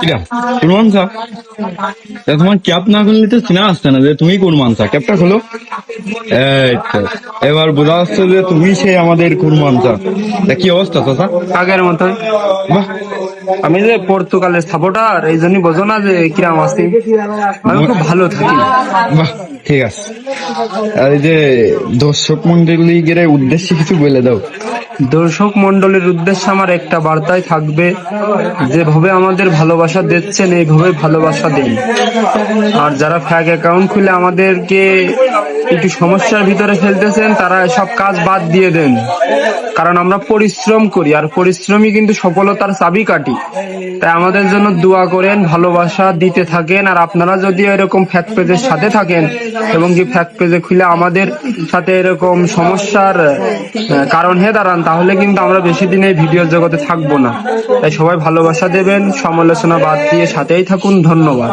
কিরা কোন মানসা তোমার ক্যাপ না খুললে তো চেনা আসছে না যে তুমি কোন মানসা ক্যাপটা খোলো। এবার বোঝা যাচ্ছে যে তুমি সেই আমাদের কোন মানসা তা কি অবস্থা চাচা? আগের মতোই। বাহ। আমি যে পর্তুগালের সাপোর্টার এই জন্যই বোঝো না যে কিরাম আছি। আমি খুব ভালো থাকি। বাহ ঠিক আছে। আর এই যে দর্শক মন্ডলীর উদ্দেশ্যে কিছু বলে দাও। দর্শক মন্ডলের উদ্দেশ্যে আমার একটা বার্তাই থাকবে, যেভাবে আমাদের ভালোবাসা দিচ্ছেন, এইভাবে ভালোবাসা দিন। আর যারা ফ্যাক অ্যাকাউন্ট খুলে আমাদেরকে একটু সমস্যার ভিতরে ফেলতেছেন, তারা সব কাজ বাদ দিয়ে দেন। কারণ আমরা পরিশ্রম করি, আর পরিশ্রমই কিন্তু সফলতার চাবিকাঠি। তাই আমাদের জন্য দোয়া করেন, ভালোবাসা দিতে থাকেন, আর আপনারা যদি এরকম ফ্যাক পেজের সাথে থাকেন এবং কি ফ্যাক পেজে খুলে আমাদের সাথে এরকম সমস্যার কারণ হয়ে দাঁড়ান, তাহলে কিন্তু আমরা বেশি দিন এই ভিডিও জগতে থাকব না। তাই সবাই ভালোবাসা দেবেন, সমালোচনা বাদ দিয়ে সাথেই থাকুন, ধন্যবাদ।